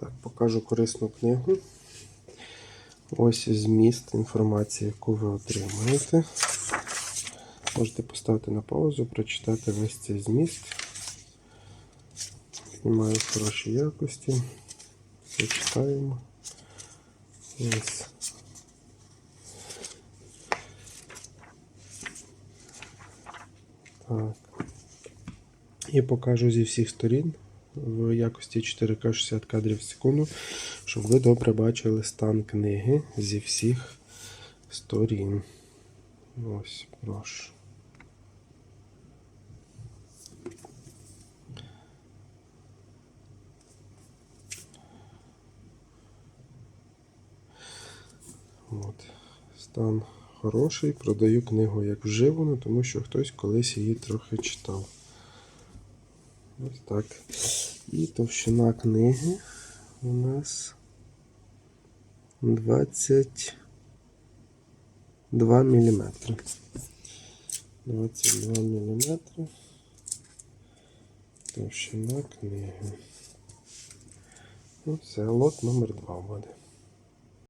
Так, покажу корисну книгу. Ось зміст інформації, яку ви отримаєте. Можете поставити на паузу, прочитати весь цей зміст. Знімаю в хорошій якості. Все читаємо. Ось. Так. І покажу зі всіх сторін в якості 4К 60 кадрів в секунду, щоб ви добре бачили стан книги зі всіх сторін. Ось, прошу. От. Стан хороший. Продаю книгу як вживану, тому що хтось колись її трохи читав. Ось так. І товщина книги у нас 22 мм. 22 мм. Товщина книги. Ну, це лот номер 2 буде.